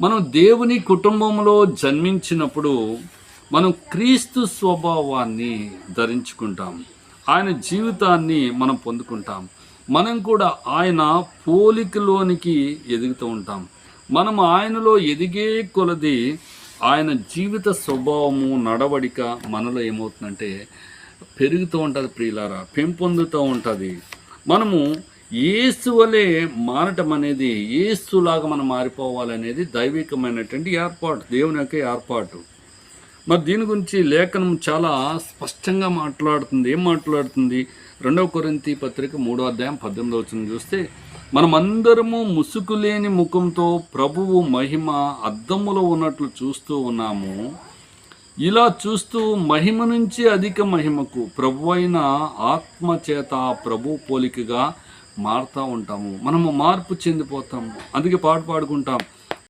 మనం దేవుని కుటుంబంలో జన్మించినప్పుడు మనం క్రీస్తు స్వభావాన్ని ధరించుకుంటాం. ఆయన జీవితాన్ని మనం పొందుకుంటాం. మనం కూడా ఆయన పోలికలోనికి ఎదుగుతూ ఉంటాం. మనం ఆయనలో ఎదిగే కొలది ఆయన జీవిత స్వభావము నడవడిక మనలో ఏమవుతుందంటే పెరుగుతూ ఉంటుంది ప్రియులారా పెంపొందుతూ ఉంటుంది. మనము ఏసు వలె మారటం అనేది ఏసులాగా మనం మారిపోవాలనేది దైవికమైనటువంటి ఏర్పాటు దేవుని యొక్క ఏర్పాటు. మరి దీని గురించి లేఖనం చాలా స్పష్టంగా మాట్లాడుతుంది. ఏం మాట్లాడుతుంది? రెండవ కొరింతి పత్రిక మూడో అధ్యాయం పద్దెనిమిది వచ్చిన చూస్తే మనమందరము ముసుగు లేని ముఖంతో ప్రభువు మహిమ అద్దములో ఉన్నట్లు చూస్తూ ఉన్నాము. ఇలా చూస్తూ మహిమ నుంచి అధిక మహిమకు ప్రభు అయిన ఆత్మ చేత ప్రభు పోలికగా మారుతూ ఉంటాము. మనము మార్పు చెందిపోతాము అందుకే పాట పాడుకుంటాం.